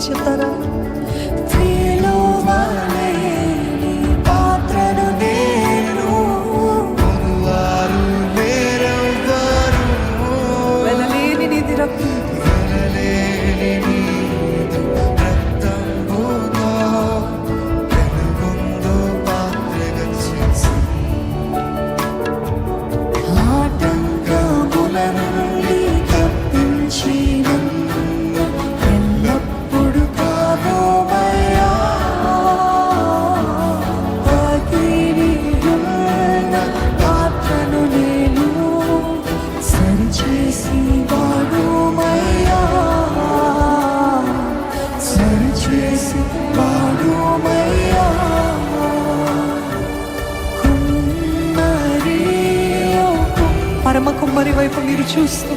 ফিরেছে তারা। ফিরে చేసి పరమ కుమ్మరి వైపు మీరు చూస్తూ.